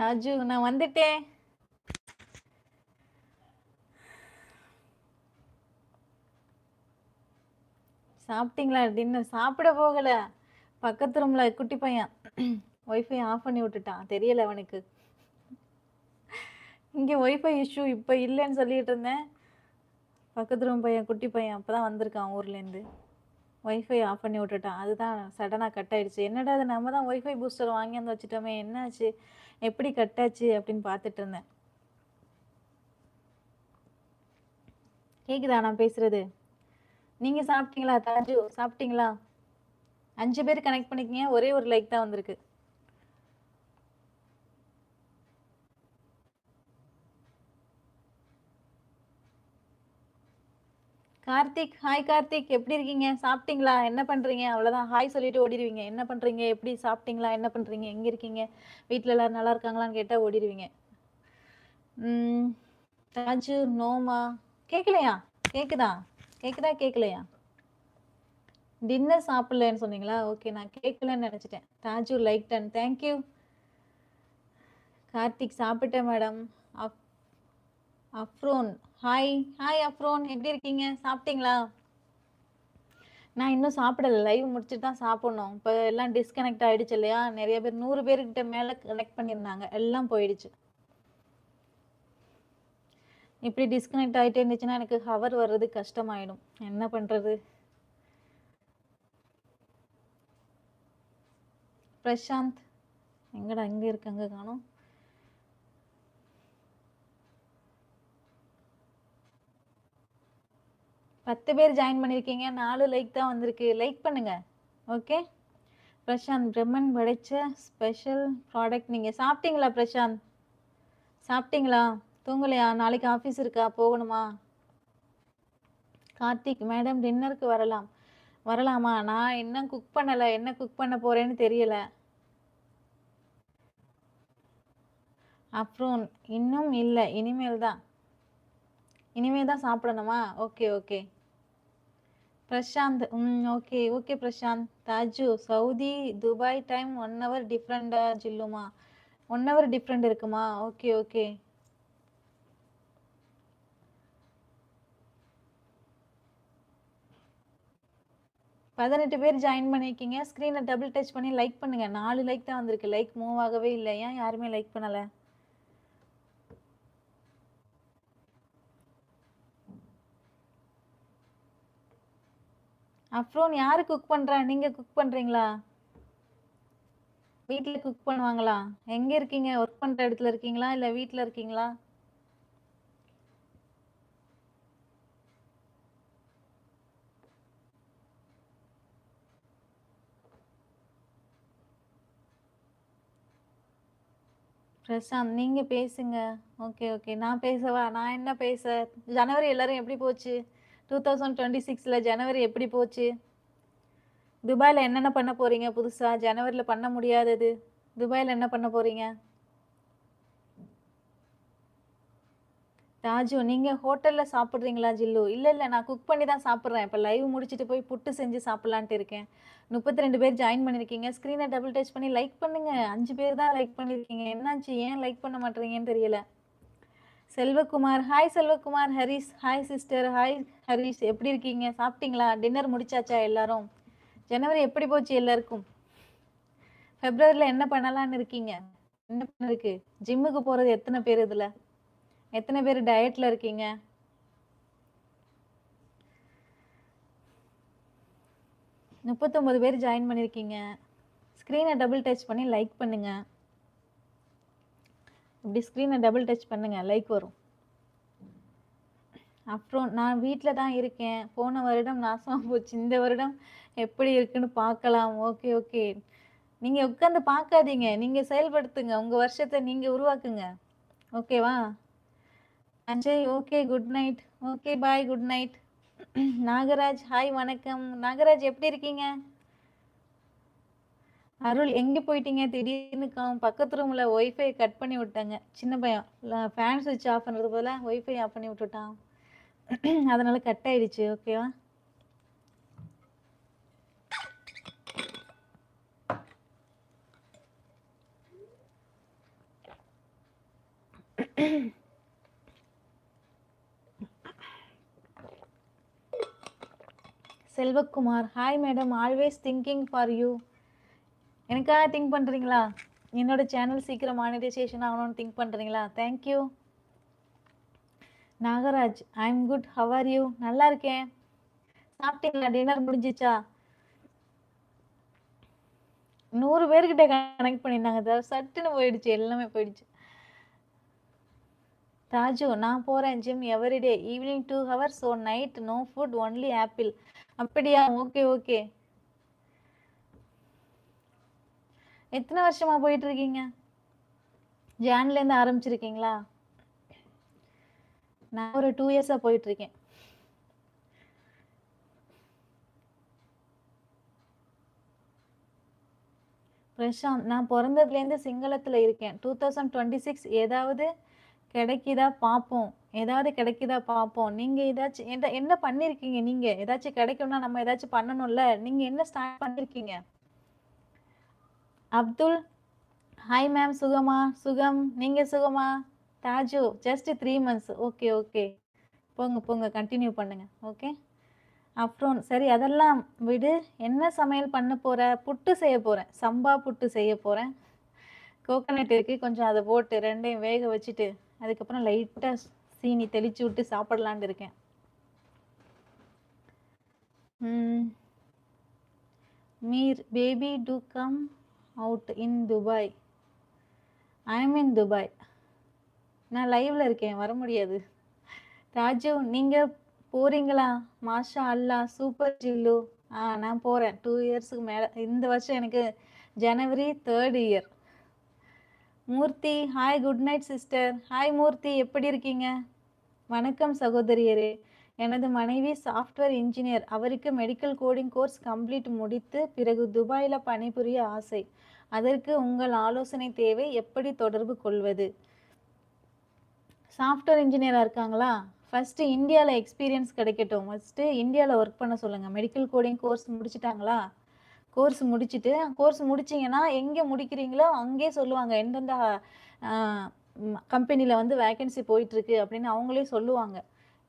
ராஜு நான் வந்துட்டேன். சாப்பிட்டீங்களா? டின்னர்? சாப்பிட போகல. பக்கத்து ரூம்ல குட்டி பையன் ஒய்ஃபை ஆஃப் பண்ணி விட்டுட்டான். தெரியல அவனுக்கு. இங்கே ஒய்ஃபை இஷ்யூ இப்போ இல்லைன்னு சொல்லிட்டு இருந்தேன். பக்கத்து ரூம் பையன் குட்டி பையன் அப்போ தான் வந்திருக்கான் ஊர்லேருந்து ஒய்ஃபை ஆஃப் பண்ணி விட்டுட்டான். அதுதான் சடனாக கட் ஆகிடுச்சு என்னடா அது நம்ம தான் ஒய்ஃபை பூஸ்டர் வாங்கி வந்து வச்சுட்டோமே. என்னாச்சு? எப்படி கட் ஆச்சு? அப்படின்னு பார்த்துட்டு இருந்தேன். கேக்குதா நான் பேசுறது? நீங்க சாப்பிட்டீங்களா தாஜு? சாப்பிட்டீங்களா? அஞ்சு பேர் கனெக்ட் பண்ணிக்கங்க. ஒரே ஒரு லைக் தான் வந்திருக்கு. கார்த்திக் ஹாய் கார்த்திக். எப்படி இருக்கீங்க? சாப்பிட்டீங்களா? என்ன பண்றீங்க? அவ்வளவுதான். ஹாய் சொல்லிட்டு ஓடிடுவீங்க. என்ன பண்றீங்க? எப்படி சாப்பிட்டீங்களா? என்ன பண்றீங்க? எங்க இருக்கீங்க? வீட்டில் எல்லாரும் நல்லா இருக்காங்களான்னு கேட்டா ஓடிடுவீங்க. ம் தாஜு நோமா. கேட்கலையா கேக்குதா? கேக்குதா? கேட்கலையா டின்னர் சாப்பிடலன்னு சொன்னீங்களா? ஓகே நான் கேட்கலன்னு நினச்சிட்டேன். Raju like done thank you Karthik சாப்பிட்டேன் madam Afron hi hi Afron எப்படி இருக்கீங்க? சாப்பிட்டீங்களா? நான் இன்னும் சாப்பிடல. லைவ் முடிச்சுட்டு தான் சாப்பிடணும். இப்போ எல்லாம் டிஸ்கனெக்ட் ஆயிடுச்சு இல்லையா? நிறைய பேர் நூறு பேர்கிட்ட மேலே கனெக்ட் பண்ணியிருந்தாங்க. எல்லாம் போயிடுச்சு. இப்படி டிஸ்கனெக்ட் ஆகிட்டே இருந்துச்சுன்னா எனக்கு ஹவர் வர்றது கஷ்டமாயிடும். என்ன பண்ணுறது பிரசாந்த் எங்கடா இங்கே இருக்காங்க காணோம். பத்து பேர் ஜாயின் பண்ணியிருக்கீங்க நாலு லைக் தான் வந்திருக்கு. லைக் பண்ணுங்க. ஓகே பிரசாந்த் பிரம்மன் படைச்ச ஸ்பெஷல் ப்ராடக்ட் நீங்கள் சாப்பிட்டீங்களா பிரசாந்த்? சாப்பிட்டீங்களா? தூங்கலையா? நாளைக்கு ஆஃபீஸ் இருக்கா? போகணுமா? கார்த்திக் மேடம் டின்னருக்கு வரலாம். வரலாமா? நான் இன்னும் குக் பண்ணலை என்ன குக் பண்ண போகிறேன்னு தெரியல. அப்புறம் இன்னும் இல்லை இனிமேல் தான். இனிமேல் தான் சாப்பிடணுமா? ஓகே ஓகே பிரசாந்த் ம் okay okay Prashanth Thaju Saudi Dubai time one hour டிஃப்ரெண்டா ஜில்லுமா? ஒன் ஹவர் டிஃப்ரெண்ட் இருக்குமா? Okay okay. பதினெட்டு பேர் ஜாயின் பண்ணியிருக்கீங்க ஸ்க்ரீனை டபுள் டச் பண்ணி லைக் பண்ணுங்கள் நாலு லைக் தான் வந்திருக்கு. லைக் மூவ் ஆகவே இல்லை. ஏன் யாருமே லைக் பண்ணலை? அப்புறம் யாரு குக் பண்றா? நீங்க குக் பண்றீங்களா? வீட்ல குக் பண்ணுவாங்களா? எங்க இருக்கீங்க? ஒர்க் பண்ற இடத்துல இருக்கீங்களா? இல்ல வீட்டில் இருக்கீங்களா? பிரசாந்த் நீங்க பேசுங்க. Okay okay. நான் பேசவா? நான் என்ன பேச? ஜனவரி எல்லாரும் எப்படி போச்சு? டூ தௌசண்ட் டுவெண்ட்டி சிக்ஸில் ஜனவரி எப்படி போச்சு? துபாயில் என்னென்ன பண்ண போகிறீங்க புதுசாக ஜனவரியில் பண்ண முடியாதது. துபாயில் என்ன பண்ண போகிறீங்க ராஜு நீங்கள் ஹோட்டலில் சாப்பிட்றீங்களா ஜில்லு? இல்லை இல்லை நான் குக் பண்ணி தான் சாப்பிட்றேன். இப்போ லைவ் முடிச்சுட்டு போய் புட்டு செஞ்சு சாப்பிட்லான்ட்டு இருக்கேன். முப்பத்தி ரெண்டு பேர் ஜாயின் பண்ணியிருக்கீங்க ஸ்க்ரீனை டபுள் டச் பண்ணி லைக் பண்ணுங்கள் அஞ்சு பேர் தான் லைக் பண்ணியிருக்கீங்க என்னாச்சு? ஏன் லைக் பண்ண மாட்டேறீங்கன்னு தெரியல. Selvakumar. Hi Selvakumar Haris hi sister hi Harish. எப்படி இருக்கீங்க? சாப்பிட்டீங்களா? டின்னர் முடிச்சாச்சா எல்லாரும்? ஜனவரி எப்படி போச்சு எல்லாருக்கும்? ஃபெப்ரவரியில் என்ன பண்ணலான்னு இருக்கீங்க? என்ன பண்ண இருக்கு ஜிம்முக்கு போகிறது எத்தனை பேர் இதில்? எத்தனை பேர் டயட்டில் இருக்கீங்க? முப்பத்தொம்பது பேர் ஜாயின் பண்ணியிருக்கீங்க ஸ்க்ரீனை டபுள் டச் பண்ணி லைக் பண்ணுங்கள் இப்படி ஸ்க்ரீனை டபுள் டச் பண்ணுங்கள் லைக் வரும். அப்புறம் நான் வீட்டில் தான் இருக்கேன். போன வருடம் நாசமாக போச்சு. இந்த வருடம் எப்படி இருக்குன்னு பார்க்கலாம். ஓகே ஓகே நீங்கள் உட்காந்து பார்க்காதீங்க. நீங்கள் செயல்படுத்துங்க. உங்கள் வருஷத்தை நீங்கள் உருவாக்குங்க. ஓகேவா Ajay okay good night okay bye good night Nagaraj hi வணக்கம். நாகராஜ் எப்படி இருக்கீங்க? அருள் எங்கே போயிட்டீங்க? திடீர்னு பக்கத்து ரூமில் ஒய்ஃபை கட் பண்ணி விட்டாங்க. சின்ன பையன். ஃபேன் சுவிட்ச் ஆஃப் பண்ணுறது போல ஒய்ஃபை ஆஃப் பண்ணி விட்டுட்டான். அதனால கட் ஆயிடுச்சு. ஓகேவா Selvakumar hi madam always thinking for you எனக்காக திங்க் பண்ணுறீங்களா என்னோட சேனல் சீக்கிரம் மானிட்டைசேஷன் ஆகணும்னு திங்க் பண்ணுறீங்களா thank you Nagaraj I am good how are you நல்லா இருக்கேன். சாப்பிட்டீங்களா? டின்னர் முடிஞ்சிச்சா? நூறு பேர்கிட்ட கனெக்ட் பண்ணியிருந்தாங்க. சார் சட்டுன்னு போயிடுச்சு. எல்லாமே போயிடுச்சு. ராஜு நான் போகிறேன் gym everyday evening two hours so night no food only apple அப்படியா? ஓகே ஓகே எத்தனை வருஷமா போயிட்டு இருக்கீங்க ஜான்லேருந்து ஆரம்பிச்சிருக்கீங்களா? நான் ஒரு டூ இயர்ஸாக போயிட்டு இருக்கேன் பிரசாந்த் நான் பிறந்ததுலேருந்து சிங்களத்தில் இருக்கேன். டூ தௌசண்ட் டுவெண்ட்டி சிக்ஸ் ஏதாவது கிடைக்குதா பார்ப்போம் ஏதாவது கிடைக்குதா பார்ப்போம் நீங்கள் ஏதாச்சும் என்ன என்ன பண்ணியிருக்கீங்க நீங்கள் ஏதாச்சும் கிடைக்கும்னா நம்ம ஏதாச்சும் பண்ணணும்ல. நீங்கள் என்ன ஸ்டார்ட் பண்ணியிருக்கீங்க அப்துல். ஹாய் மேம் சுகமா? சுகம்? நீங்கள் சுகமா? Thaju just three months okay okay போங்க போங்க கண்டினியூ பண்ணுங்க ஓகே அப்புறம் சரி அதெல்லாம் விடு. என்ன சமையல் பண்ண போகிற புட்டு செய்ய போகிறேன் சம்பா புட்டு செய்ய போகிறேன் கோகனட் இருக்குது கொஞ்சம் அதை போட்டு ரெண்டையும் வேக வச்சுட்டு அதுக்கப்புறம் லைட்டாக சீனி தெளிச்சு விட்டு சாப்பிடலான்னு இருக்கேன். Meer baby to come out in Dubai I am in Dubai நான் லைவ்ல இருக்கேன் வர முடியாது. ராஜு நீங்கள் போறீங்களா? மாஷா அல்லா சூப்பர் ஜில்லு. ஆ நான் போகிறேன் டூ இயர்ஸுக்கு மேலே இந்த வருஷம் எனக்கு ஜனவரி third year Murthy hi good night sister hi Murthy எப்படி இருக்கீங்க? வணக்கம் சகோதரியரே எனது மனைவி சாஃப்ட்வேர் இன்ஜினியர் அவருக்கு மெடிக்கல் கோடிங் கோர்ஸ் கம்ப்ளீட் முடித்து பிறகு துபாயில் பணிபுரிய ஆசை. அதற்கு உங்கள் ஆலோசனை தேவை. எப்படி தொடர்பு கொள்வது? சாஃப்ட்வேர் இன்ஜினியராக இருக்காங்களா? ஃபஸ்ட்டு இந்தியாவில் எக்ஸ்பீரியன்ஸ் கிடைக்கட்டும். ஃபஸ்ட்டு இந்தியாவில் ஒர்க் பண்ண சொல்லுங்கள் மெடிக்கல் கோடிங் கோர்ஸ் முடிச்சிட்டாங்களா? கோர்ஸ் முடிச்சுட்டு கோர்ஸ் முடிச்சிங்கன்னா எங்கே முடிக்கிறீங்களோ அங்கேயே சொல்லுவாங்க. எந்தெந்த கம்பெனியில் வந்து வேக்கன்சி போயிட்டுருக்கு அப்படின்னு அவங்களே சொல்லுவாங்க.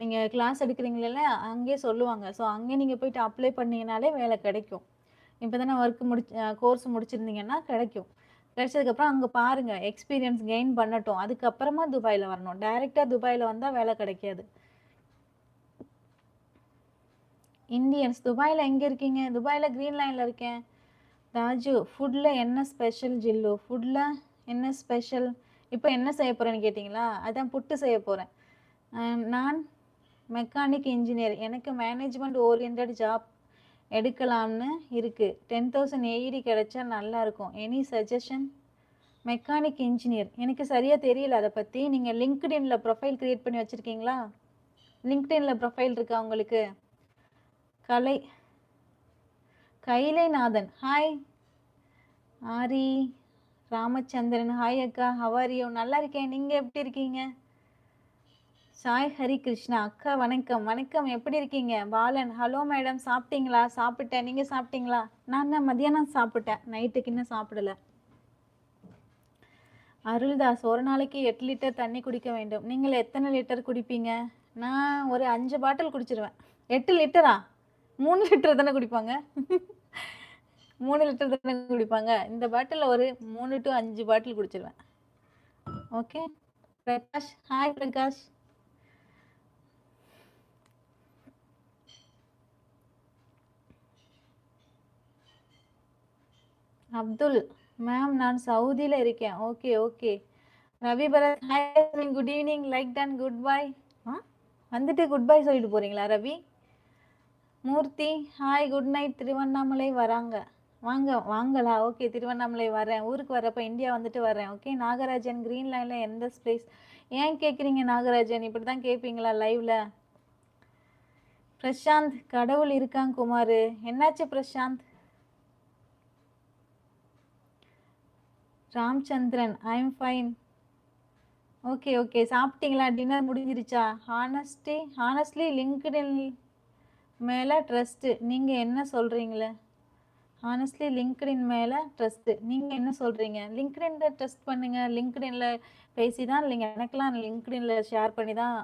நீங்கள் கிளாஸ் எடுக்கிறீங்களே அங்கேயே சொல்லுவாங்க. ஸோ அங்கே நீங்கள் போயிட்டு அப்ளை பண்ணீங்கனாலே வேலை கிடைக்கும். இப்போ தானே ஒர்க் முடிச்சு கோர்ஸ் முடிச்சிருந்தீங்கன்னா கிடைக்கும். கிடைச்சதுக்கப்புறம் அங்கே பாருங்கள் எக்ஸ்பீரியன்ஸ் கெயின் பண்ணட்டும். அதுக்கப்புறமா துபாயில் வரணும். டைரெக்டாக துபாயில் வந்தால் வேலை கிடைக்காது. இந்தியன்ஸ் துபாயில் எங்கே இருக்கீங்க? துபாயில் க்ரீன் லைனில் இருக்கேன். ராஜு ஃபுட்டில் என்ன ஸ்பெஷல் ஜில்லு? ஃபுட்டில் என்ன ஸ்பெஷல் இப்போ என்ன செய்ய போகிறேன்னு கேட்டிங்களா? அதான் புட்டு செய்ய போகிறேன் நான் மெக்கானிக் இன்ஜினியர் எனக்கு மேனேஜ்மெண்ட் ஓரியன்ட் ஜாப் எடுக்கலாம்னு இருக்குது டென் தௌசண்ட் ஏஇடி கிடைச்சா நல்லாயிருக்கும் எனி சஜஷன் மெக்கானிக் இன்ஜினியர் எனக்கு சரியாக தெரியல அதை பற்றி நீங்கள் லிங்க்டின்ல ப்ரொஃபைல் க்ரியேட் பண்ணி வச்சுருக்கீங்களா? லிங்க்டின்ல ப்ரொஃபைல் இருக்கா உங்களுக்கு? கலை கைலைநாதன். ஹாய் ஆரி ராமச்சந்திரன். ஹாய் அக்கா. ஹவாரியோ நல்லா இருக்கேன். நீங்கள் எப்படி இருக்கீங்க? சாய் ஹரி கிருஷ்ணா அக்கா வணக்கம். வணக்கம். எப்படி இருக்கீங்க? பாலன் ஹலோ மேடம் சாப்பிட்டீங்களா? சாப்பிட்டேன். நீங்கள் சாப்பிட்டீங்களா? நான் தான் மதியானம் சாப்பிட்டேன். நைட்டுக்கு இன்னும் சாப்பிடல. அருள்தாஸ் ஒரு நாளைக்கு எட்டு லிட்டர் தண்ணி குடிக்க வேண்டும். நீங்கள் எத்தனை லிட்டர் குடிப்பீங்க? நான் ஒரு அஞ்சு பாட்டில் குடிச்சிருவேன். எட்டு லிட்டரா? மூணு லிட்டர் தானே குடிப்பாங்க? மூணு லிட்டர் தானே குடிப்பாங்க? இந்த பாட்டிலில் ஒரு மூணு டு அஞ்சு bottle குடிச்சிருவேன். Okay? Prakash hi Prakash. Abdul ma'am நான் சவுதியில் இருக்கேன். Okay okay Ravi Bharath hi good evening like done good bye ஆ? வந்துட்டு குட் பை சொல்லிட்டு போகிறீங்களா Ravi? Murthy hi good night Tiruvannamalai வராங்க. வாங்க வாங்களா? ஓகே திருவண்ணாமலை வரேன். ஊருக்கு வரப்போ இந்தியா வந்துட்டு வரேன். ஓகே நாகராஜன் க்ரீன் லைனில் எந்த ஸ்பேஸ் ஏன் கேட்குறீங்க நாகராஜன்? இப்படி தான் கேட்பீங்களா லைவில் பிரசாந்த் கடவுள் இருக்காங்க குமார். என்னாச்சு Prashanth? Ramachandran I am fine okay okay சாப்பிட்டீங்களா? டின்னர் முடிஞ்சிருச்சா? ஹானஸ்டி ஹானஸ்ட்லி லிங்க்டின் மேலே ட்ரஸ்ட்டு நீங்கள் என்ன சொல்கிறீங்களே ஹானஸ்ட்லி லிங்க்டின் மேலே ட்ரஸ்ட்டு நீங்கள் என்ன சொல்கிறீங்க லிங்க்டின்ல ட்ரஸ்ட் பண்ணுங்கள் லிங்க்டின்ல பேசி தான் இல்லைங்க. எனக்கெல்லாம் லிங்க்டின்ல ஷேர் பண்ணி தான்